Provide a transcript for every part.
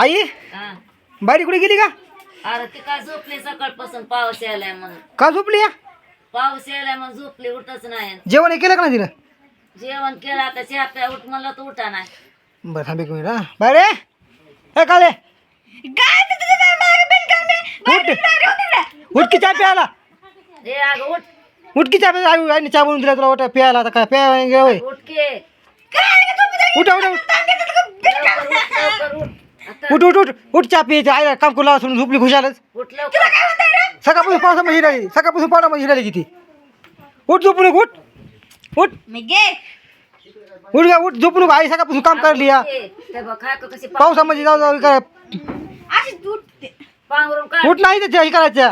आई. बारी कुठे गेली का? अरे ती काय झोपली सकाळपासून पाऊस यायलाय म्हणून. का झोपली या? पाऊस यायलाय म्हणून झोपली उठच नाही. जेवण हे केलं का नाही तिनं जेवण केलं आता चहा प्या उठ म्हणलं तर उठा नाही. बरं थांब एक मिनिट हा. बाय रे काले! उठ! उठ की चहा प्यायला. ए अगं उठ. उठ की चहा प्यायला. आई आईने चहा बनवून दिला तुला वाटतं प्यायला आता काय प्यायला गेलं होय. उठ के. उठ उठ उठ. लवकर उठ लवकर उठ. आता उठ उठ उठ उठ चहा प्यायचं आईला काम करू लागला सोडून झोपली खुशालच सकाळपासून पावसामध्ये हिराली सकाळपासून पावसामध्ये हिराली किती? उठ झोपू नको उठ. उठ. मी गे. उठ गा उठ झोपू नको आई सकाळपासून काम करली या. ए, ते बघ काय पावसामध्ये जाऊ जाऊ काय अशी पांघरून उठ नाही तर हे करायचं.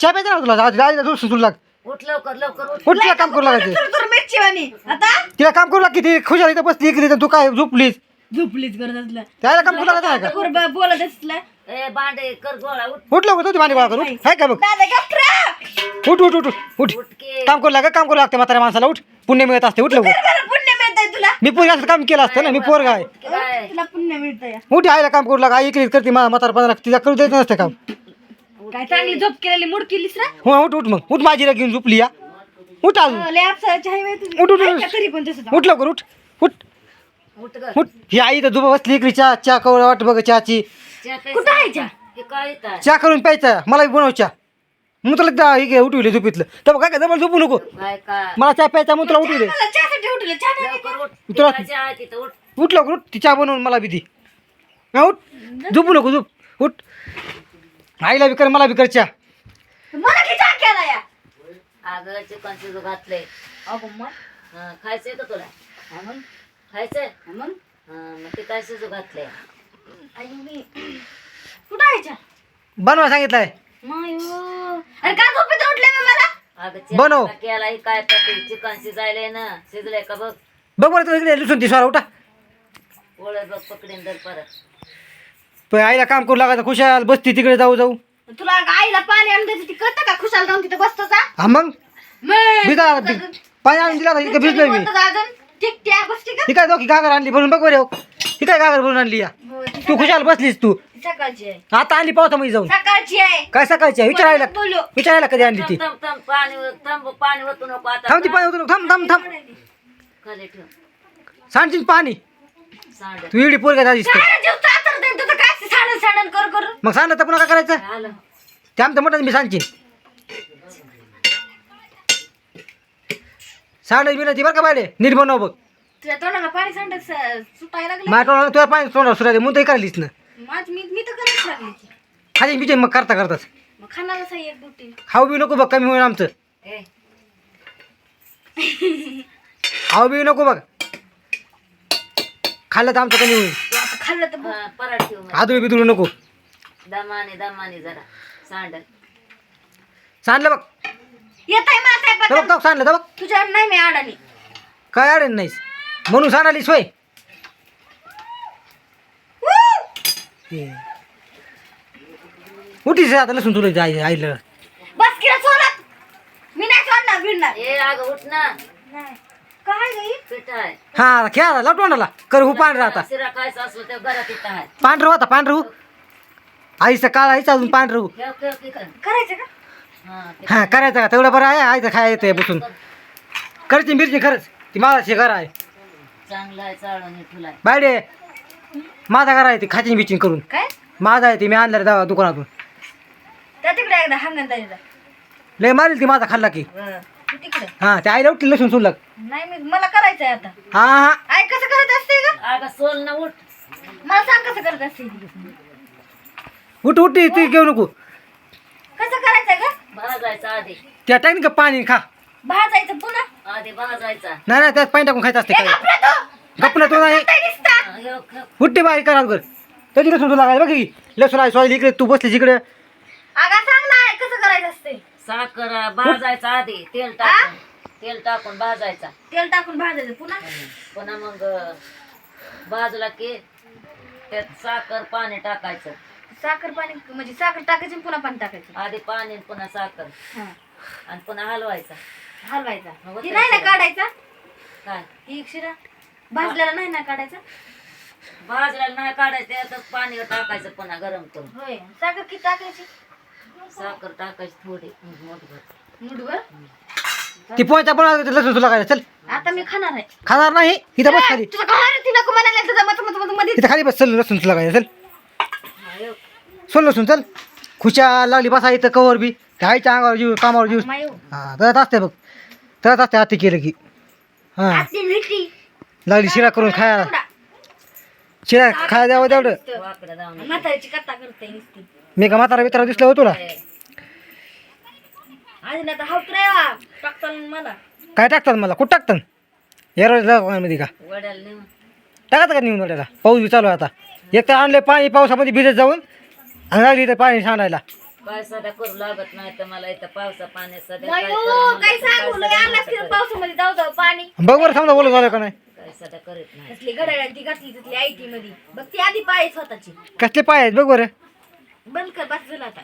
चहा प्यायचा ना तुला? दूध सुटू लाग उठ लवकर लवकर उठ. उठ तिला काम करू लागायचं. तुर तुर मिरची वाणी आता? तिला काम करू लाग किती खुशाल इथं बसली इकडे तर तू काय झोपलीस? झोपलीच करत असलं. त्याला काम करू लागत नाही का पोर ब- बोलत असलं? ए बांडे कर गोळा उठ. उठ लवकर तुझी भांडी गोळा करू हाय का बघ? दादा गप्रा! उठ उठ उठ उठ. उठ के. काम करू लागा काम करू लागते म्हाताऱ्या माणसाला. उठ. पुण्य मिळत असते. उठ लवकर. बरं पुण्य मिळतंय तुला. मी पोरगा असं काम केलं असतं ना मी पोरगा आहे. उठ के बाय. तुला पुण्य मिळतंय. उठ आईला काम करू लागा. आई इकडे करते मा म्हातारा तिला करू देत नसते काम. काय चांगली झोप केलेली मुड केलीस ना हो उठ उठ मग. उठ माझीला घेऊन झोपली या. उठ अजून. लय अप्सराची हाय बाई तुझी. उठ, उठ, उठ. ऐका तरी पण तसं उठ लवकर उठ. उठ. उठ ग उठ ही आई तर झोपा बसली इकडे चहा चहा कवळ वाट बघ चहाची. कुठं आहे चहा? काय येतं? चहा करून प्यायचा. मला बी बनव चहा. मग तुला एकदा हे घे, उठविले झोपीतलं. तर काय काय जवळ झोपू नको. मला चहा प्यायचा मग तुला उठविले. मला चहासाठी उठलं चहा नाही लवकर उठ. तुला- लवकर. उठ. ती चहा बनवून मला बी दी. हा, उठ. झोपू नको झोप. उठ. आईला बी कर मला बी कर चहा. मला चहा केला या? अगं चिकन शिजू घातलंय. अगो मग? हा, खायचंय का तुला? खायचंय? मग? हा, मग ते काय शिजू घातलंय? आई मी कुठं बनवा सांगितलंय. मायो अरे का झोपेत उठले मी मला? अगं बनव. केला ही काय तर चिकन शिजायलंय ना. शिजलंय का बघ? बघ बरं तुला इकडे लुसून ती स्वारा उठा. ओळ बघ पकडीन दर परत. पण आईला काम करू लागायचं खुशाल बसती तिकडे जाऊ जाऊ. तुला आईला पाणी आणून द्यायचं ती कळतं का खुशाल जाऊन तिथं बसतो का हा मग? बिदा बि- पाणी आणून दिला इकडे भिजलोय मी. अजून ठीक ही काय दोघी घागर आणली भरून बघ बरं ही. काय घागर भरून आणली या? हो, ती तू खुशाल बसलीस तू. सकाळची आहे. आता आणली पावसामध्ये जाऊन. सकाळची आहे. काय सकाळची आहे? विचारायला बोलो विचारायला कधी आणली ती? थांब थांब थांब पाणी थांब पाणी ओतू नको आता. थांब ती पाणी उतरू थांब थांब थांब. खाली ठेव. सांडची पाणी? तू इडी पोरगा झालीस तर. साडा जीव चातर दे तुझं काय कर कर? मग सांड तर पुन्हा काय करायचं? आलं ते आमचं म्हणतात मी सांगची सांड मी ती बरं का बायडे नीट बनव बघ. तुझ्या तोंडाला पाणी सांड सुटायला लागलं? माझ्या तोंडाला तुला पाणी तोंडाला सुरायचं म्हणून तर ना. माझ मी मी तर करायच लागली खाली बिचे मग करता करताच. मग एक खाऊ बी नको बघ कमी होईल आमचं. ए. खाऊ बी नको बघ. खाल्लं तर आमचं कमी होईल. तू आता खाल्लं तर बघ. हा, परत ठेव मग. आदुळी बिदुळी नको. दमाने दमाने जरा सांड सांडलं बघ. येत आहे माझा तर बघ तो सांडलं तर बघ तुझ्या नाही मी अडाणी. काय अडेन नाहीस? म्हणून सांडाली सोय उठीस आता लसूण तुला जाय आईला. बस किरा सोडत मी नाही सोडणार भिडणार. ए अगं उठ ना. नाही. काय गई पिठ आहे. हा खेळा लटवंडाला कर हो पांढरा आता. शिरा घरात आहे. पांढरं होता पांढरं आईचं काळ आईचं अजून पांढरं ठेव करायचं का? हा हा करायचं का? तेवढं बरं आहे. आईचं खाय येतंय बसून. करची मिरची खरंच. ती माझा घर आहे. चांगलं आहे चाळून हे बायडे माझा घर आहे ती खाची बिचिंग करून. काय? माझा आहे ती मी आणलं दवा दुकानातून. त्या तिकडे एकदा हांगण द्यायचा लय मारेल ती माझा खाल्ला की. तिकडे. हा त्या आईला उठली लसूण सुनलं नाही मी मला करायचंय आता. हा हा. आई कसं करत असते का अगं सोल ना उठ. मला सांग कसं करत असते उठ उठ ती घेऊ नको. कसं करायचंय का भाजायचा आधी. त्या टाईन का पाणी खा. भाजायचं पुन्हा? आधी भाजायचा. नाही नाही त्यात पाणी टाकून खायचं असते काय गप्पा तू. गपला तो नाही? हा, हे उठते बाई करा कर त्याची लसूण तुला बघ की लसूण आहे सोय इकडे तू बसली जिकडे अगं सांग ना कसं करायचं असते? साखर भाजायचा आधी. तेल टाकून. तेल टाकून भाजायचा. तेल टाकून भाजायचं पुन्हा? पुन्हा मग भाजला की त्यात साखर पाणी टाकायचं. साखर पाणी म्हणजे साखर टाकायची आणि पुन्हा पाणी टाकायचं. आधी पाणी आणि पुन्हा साखर. हा. आणि पुन्हा हलवायचा. हलवायचा. ती नाही ना. काढायचा? काय? ही एक शिरा. भाजलेला नाही ना काढायचा? भाजल्याला नाही काढायचं त्यातच पाणी टाकायचं पुन्हा गरम करून. होय. साखर किती टाकायची? साखर टाकायची थोडी मोठभर मुठभर? ती पोहायचा पण लसूण तुला काय चल. आता मी खाणार आहे. खाणार नाही इथं बस खाली. तुझं खाणार ती नको म्हणायला तुझा मत मत मत मध्ये इथं खाली बस चल लसूण तुला काय चल. सोल लसूण चल. खुशा लागली बसा इथं कवर बी. त्या आईच्या अंगावर जीव कामावर जीव. हा तळत असते बघ. तळत असते हाती केलं की. हा. लागली शिरा करून खायला. शिरा खायला द्यावं तेवढं. वाकडं जाऊन म्हातारीची कथा करते नुसती. मी का म्हातारा बितारा दिसलं आज तर हात मला. काय टाकतात मला? कुठं टाकतात? एरोमध्ये का? वड्याला नेऊन. टाकतात का नेऊन वाट्याला पाऊस बी चालू आहे आता. एक तर आणले पाणी पावसामध्ये भिजत जाऊन. लागली इथं पाणी सांडायला. सध्या करू लागत नाही तर मला इथं पावसा पाण्यात सध्या काय काय तर सांगू लय पावसामध्ये जाऊ जाऊ पाणी. बघ बरं समजा बोलत झालं का नाही? करीत. काय सध्या करीत नाही. कसली घड्याळ ती घातली तिथली आयटी मध्ये बघ ती आधी पाय स्वतःची. कसले पाय आहेत बघ बरं. बंद कर बस झालं आता.